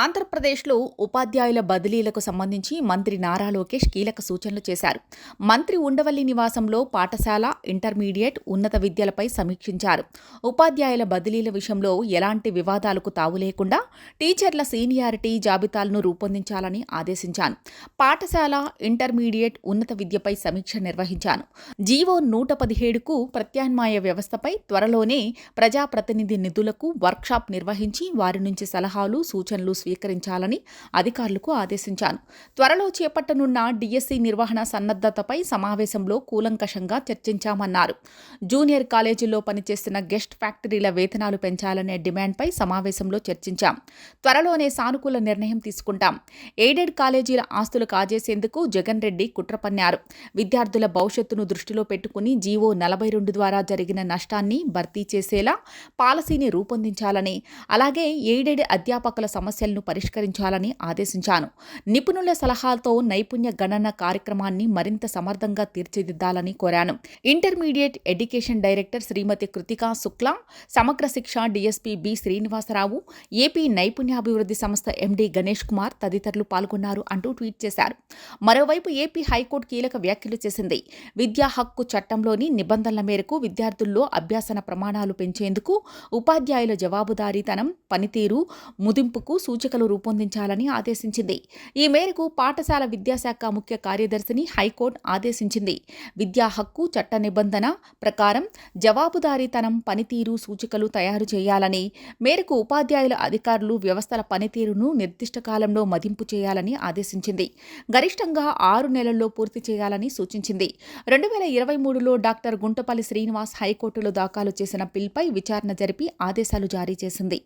ఆంధ్రప్రదేశ్లో ఉపాధ్యాయుల బదిలీలకు సంబంధించి మంత్రి నారా లోకేష్ కీలక సూచనలు చేశారు. మంత్రి ఉండవల్లి నివాసంలో పాఠశాల ఇంటర్మీడియట్ ఉన్నత విద్యలపై సమీక్షించారు. ఉపాధ్యాయుల బదిలీల విషయంలో ఎలాంటి వివాదాలకు తావు లేకుండా టీచర్ల సీనియారిటీ జాబితాలను రూపొందించాలని ఆదేశించాను. పాఠశాల ఇంటర్మీడియట్ ఉన్నత విద్యపై సమీక్ష నిర్వహించాను. జీవో నూట పదిహేడుకు ప్రత్యామ్నాయ వ్యవస్థపై త్వరలోనే ప్రజాప్రతినిధి నిధులకు వర్క్షాప్ నిర్వహించి వారి నుంచి సలహాలు సూచనలు స్వీకరించాలని అధికారులకు ఆదేశించాను. త్వరలో చేపట్టనున్న డిఎస్సి నిర్వహణ సన్నద్ధతపై సమావేశంలో కూలంకషంగా చర్చించామన్నారు. జూనియర్ కాలేజీల్లో పనిచేస్తున్న గెస్ట్ ఫ్యాక్టరీల వేతనాలు పెంచాలనే డిమాండ్పై సమావేశంలో చర్చించాం. త్వరలోనే సానుకూల నిర్ణయం తీసుకుంటాం. ఎయిడెడ్ కాలేజీల ఆస్తులు కాజేసేందుకు జగన్ రెడ్డి కుట్ర పన్నారు. విద్యార్థుల భవిష్యత్తును దృష్టిలో పెట్టుకుని జీవో నలభై రెండు ద్వారా జరిగిన నష్టాన్ని భర్తీ చేసేలా పాలసీని రూపొందించాలని అలాగే ఎయిడెడ్ అధ్యాపకుల సమస్యలు సమస్యలను పరిష్కరించాలని ఆదేశించాను. నిపుణుల సలహాలతో నైపుణ్య గణన కార్యక్రమాన్ని మరింత సమర్థంగా తీర్చిదిద్దాలని కోరాను. Intermediate education director Shrimati Kritika Shukla Samagra Shiksha DSP B Srinivasarao AP నైపుణ్యాభివృద్ధి సంస్థ ఎండీ గణేష్ కుమార్ తదితరులు పాల్గొన్నారు అంటూ ట్వీట్ చేశారు. మరోవైపు ఏపీ హైకోర్టు కీలక వ్యాఖ్యలు చేసింది. విద్యా హక్కు చట్టంలోని నిబంధనల మేరకు విద్యార్థుల్లో అభ్యాసన ప్రమాణాలు పెంచేందుకు ఉపాధ్యాయుల జవాబుదారీతనం పనితీరు ముదింపుకు సూచికలు రూపొందించాలని ఆదేశించింది. ఈ మేరకు పాఠశాల విద్యాశాఖ ముఖ్య కార్యదర్శిని హైకోర్టు ఆదేశించింది. విద్యా హక్కు చట్ట నిబంధన ప్రకారం జవాబుదారీతనం పనితీరు సూచికలు తయారు చేయాలని మేరకు ఉపాధ్యాయుల అధికారులు వ్యవస్థల పనితీరును నిర్దిష్ట కాలంలో మదింపు చేయాలని ఆదేశించింది. గరిష్టంగా ఆరు నెలల్లో పూర్తి చేయాలని సూచించింది. రెండు వేల ఇరవై మూడులో డాక్టర్ గుంటపల్లి శ్రీనివాస్ హైకోర్టులో దాఖలు చేసిన పిల్పై విచారణ జరిపి ఆదేశాలు జారీ చేసింది.